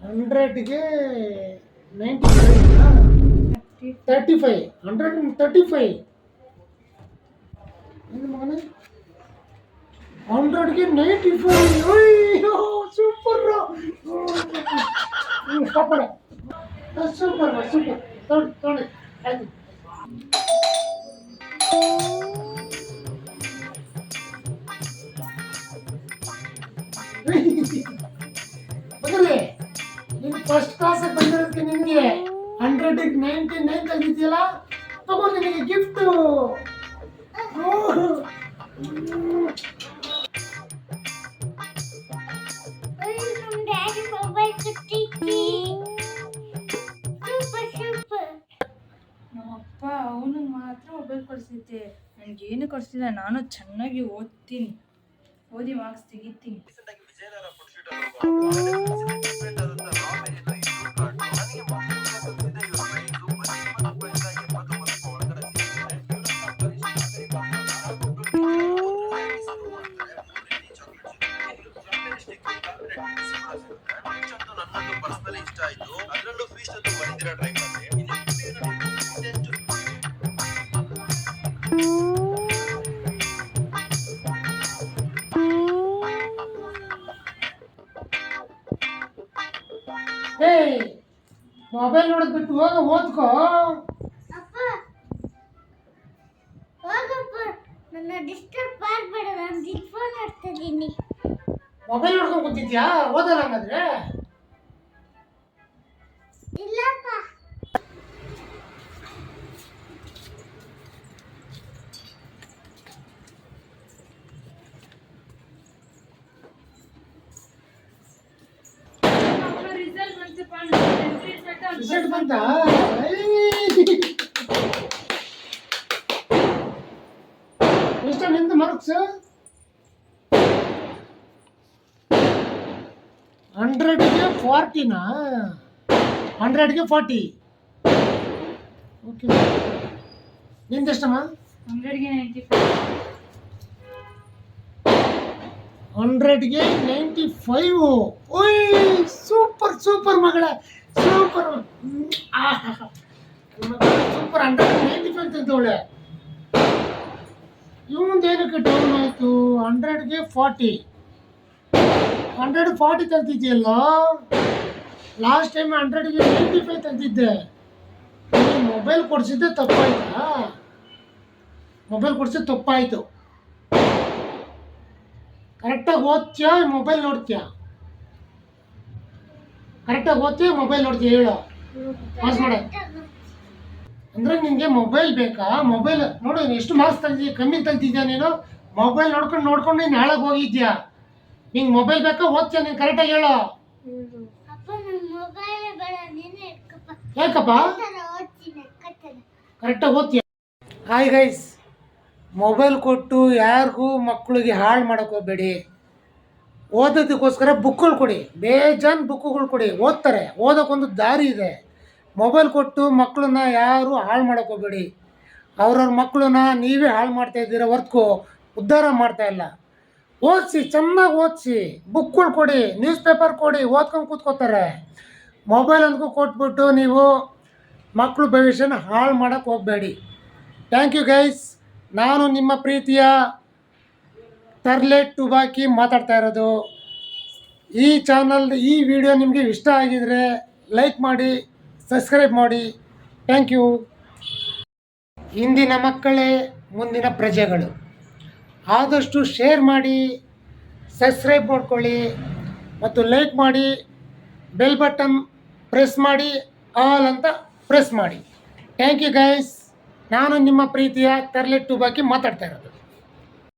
ಹಂಡ್ರೆಡ್ಗೆ ninety five thirty five hundred thirty five ಏನು ಮಗನೇ ಹಂಡ್ರೆಡ್ಗೆ ನೈಂಟಿ ಫೈವ್ ಅಯ್ಯೋ ಸೂಪರ್ ಸೂಪರ್ ಸೂಪರ್ ಸೂಪರ್ ತೊಗೊಂಡು ತೊಗೊಂಡು ಆಯ್ತು ಮಗನೇ ನೀನು ಫಸ್ಟ್ ಕ್ಲಾಸ್ ಬಂದಿರೋದಕ್ಕೆ ನಿನಗೆ ಹಂಡ್ರೆಡ್ ನೈಂಟಿ ನೈನ್ ತೆಗಿದೆಯಲ್ಲ ತಗೋ ನಿನಗೆ ಗಿಫ್ಟ್ ಮೊಬೈಲ್ ಕೊಡಿಸಿದ್ದೆ ನನಗೆ ಏನು ಕೊಡಿಸಿಲ್ಲ, ನಾನು ಚೆನ್ನಾಗಿ ಓದ್ತೀನಿ. ಓದಿ ಮಾರ್ಕ್ಸ್ ತೆಗಿತೀನಿ. ಇಷ್ಟ ಆಯ್ತು. ಅದರಲ್ಲೂ ಫೀಸ್ಟ್ ಅಂತ ಬಂದಿರೋ ಟ್ರೈ ಮಾಡಿ ಹೇ ಮೊಬೈಲ್ ನೋಡೋದ್ ಬಿಟ್ಟು ಹೋಗ ಓದ್ಕೋ. ಅಪ್ಪ ಹೋಗಪ್ಪ. ನನ್ನ ಡಿಸ್ಟರ್ಬ್ ಮಾಡಬೇಡ ನಾನು ದಿಲ್ ಫೋನ್ ಆಡ್ತಾ ಇದ್ದೀನಿ. ಮೊಬೈಲ್ ನೋಡ್ಕೊಂಡ್ ಕೂತಿದ್ಯಾ? ಓದಲ್ಲ ಹಂಗಾದ್ರೆ? ಇಲ್ಲಪ್ಪ ರಿಸಲ್ಟ್ ಬಂತಪ್ಪ ರಿಸಲ್ಟ್ ಬಂತ? ಎಷ್ಟ ನಿಂದು ಮಾರ್ಕ್ಸ್? ಹಂಡ್ರೆಡ್ಗೆ ಫಾರ್ಟಿನಾ? ಹಂಡ್ರೆಡ್ಗೆ ಫಾರ್ಟಿ? ಓಕೆ ನಿಂದೆಷ್ಟಮ್ಮ ಹಂಡ್ರೆಡ್ಗೆ ನೈಂಟಿ ಫೈವ್ ಹಂಡ್ರೆಡ್ಗೆ ನೈಂಟಿ ಫೈವ್ ಓಯ್ ಸೂಪರ್ ಸೂಪರ್ ಮಗಳ. ಸೂಪರ್. ಸೂಪರ್ ಹಂಡ್ರೆಡ್ ತೆಗೆದವಳೆ ಇವಂದು ಏನಕ್ಕೆ ಡೌನ್ ಆಯಿತು? ಹಂಡ್ರೆಡ್ಗೆ ಫಾರ್ಟಿ ಹಂಡ್ರೆಡ್ ಫಾರ್ಟಿ ತೆಗ್ದಿದ್ಯಲ್ಲ ಲಾಸ್ಟ್ ಟೈಮ್ ಹಂಡ್ರೆಡ್ಗೆ ನೈಂಟಿ ಫೈವ್ ತಂದಿದ್ದೆ ಮೊಬೈಲ್ ಕೊಡಿಸಿದ್ದೆ ತಪ್ಪಾಯ್ತಾ? ಮೊಬೈಲ್ ಕೊಡಿಸಿದ್ದು ತಪ್ಪಾಯಿತು. ಕರೆಕ್ಟಾಗಿ ಓದ್ತೀಯಾ? ಮೊಬೈಲ್ ನೋಡ್ತೀಯಾ? ಕರೆಕ್ಟಾಗಿ ಓದ್ತೀವಿ ಮೊಬೈಲ್ ನೋಡ್ತೀವಿ ಹೇಳು. ಪಾಸ್ ಮಾಡ ಅಂದ್ರೆ ನಿನಗೆ ಮೊಬೈಲ್ ಬೇಕಾ? ಮೊಬೈಲ್ ನೋಡು ಎಷ್ಟು ಮಾರ್ಕ್ಸ್ ತಗ್ದಿ ಕಮ್ಮಿ ತೆಗ್ದಿದ್ಯಾ ನೀನು? ಮೊಬೈಲ್ ನೋಡ್ಕೊಂಡು ನೋಡ್ಕೊಂಡು ನೀನು ಹಾಳಾಗಿ ಹೋಗಿದ್ಯಾ? ನಿಂಗೆ ಮೊಬೈಲ್ ಬೇಕಾ, ಓದ್ತೀಯ, ನೀನು ಕರೆಕ್ಟಾಗಿ ಹೇಳು. ಯಾಕಪ್ಪ? ಕರೆಕ್ಟಾಗಿ ಓದ್ತೀಯ? ಹಾಯ್ ಗೈಸ್ ಮೊಬೈಲ್ ಕೊಟ್ಟು ಯಾರಿಗೂ ಮಕ್ಕಳಿಗೆ ಹಾಳು ಮಾಡೋಕೋಬೇಡಿ ಓದೋದಕ್ಕೋಸ್ಕರ ಬುಕ್ಗಳು ಕೊಡಿ. ಬೇಜಾನ್ ಬುಕ್ಕುಗಳು ಕೊಡಿ. ಓದ್ತಾರೆ. ಓದೋಕ್ಕೊಂದು ದಾರಿ ಇದೆ. ಮೊಬೈಲ್ ಕೊಟ್ಟು ಮಕ್ಕಳನ್ನ ಯಾರು ಹಾಳು ಮಾಡೋಕೆ ಹೋಗಬೇಡಿ. ಅವ್ರವ್ರ ಮಕ್ಕಳನ್ನ ನೀವೇ ಹಾಳು ಮಾಡ್ತಾ ಇದ್ದೀರಾ ಹೊರ್ತು ಉದ್ಧಾರ ಮಾಡ್ತಾ ಇಲ್ಲ. ಓದಿಸಿ, ಚೆನ್ನಾಗಿ ಓದಿಸಿ. ಬುಕ್ಗಳು ಕೊಡಿ. ನ್ಯೂಸ್ ಪೇಪರ್ ಕೊಡಿ. ಓದ್ಕೊಂಡು ಕೂತ್ಕೋತಾರೆ. ಮೊಬೈಲ್ ಅಂದ್ಕೂ ಕೊಟ್ಬಿಟ್ಟು ನೀವು ಮಕ್ಕಳು ಭವಿಷ್ಯನ ಹಾಳು ಮಾಡೋಕ್ಕೆ ಹೋಗಬೇಡಿ. Thank you guys. ನಾನು ನಿಮ್ಮ ಪ್ರೀತಿಯ ತರ್ಲೆಟ್ ಟುಬಾಕಿ ಮಾತಾಡ್ತಾ ಇರೋದು. ಈ ಚಾನಲ್, ಈ ವಿಡಿಯೋ ನಿಮಗೆ ಇಷ್ಟ ಆಗಿದರೆ ಲೈಕ್ ಮಾಡಿ, ಸಬ್ಸ್ಕ್ರೈಬ್ ಮಾಡಿ. Thank you. ಇಂದಿನ ಮಕ್ಕಳೇ, ಮುಂದಿನ ಪ್ರಜೆಗಳು. ಆದಷ್ಟು ಶೇರ್ ಮಾಡಿ, ಸಬ್ಸ್ಕ್ರೈಬ್ ಮಾಡ್ಕೊಳ್ಳಿ ಮತ್ತು ಲೈಕ್ ಮಾಡಿ, ಬೆಲ್ ಬಟನ್ ಪ್ರೆಸ್ ಮಾಡಿ, ಆಲ್ ಅಂತ ಪ್ರೆಸ್ ಮಾಡಿ. Thank you guys. ನಾನು ನಿಮ್ಮ ಪ್ರೀತಿಯ ತರ್ಲೆಟ್ ಟುಬಾಕಿ ಮಾತಾಡ್ತಾ ಇರೋದು.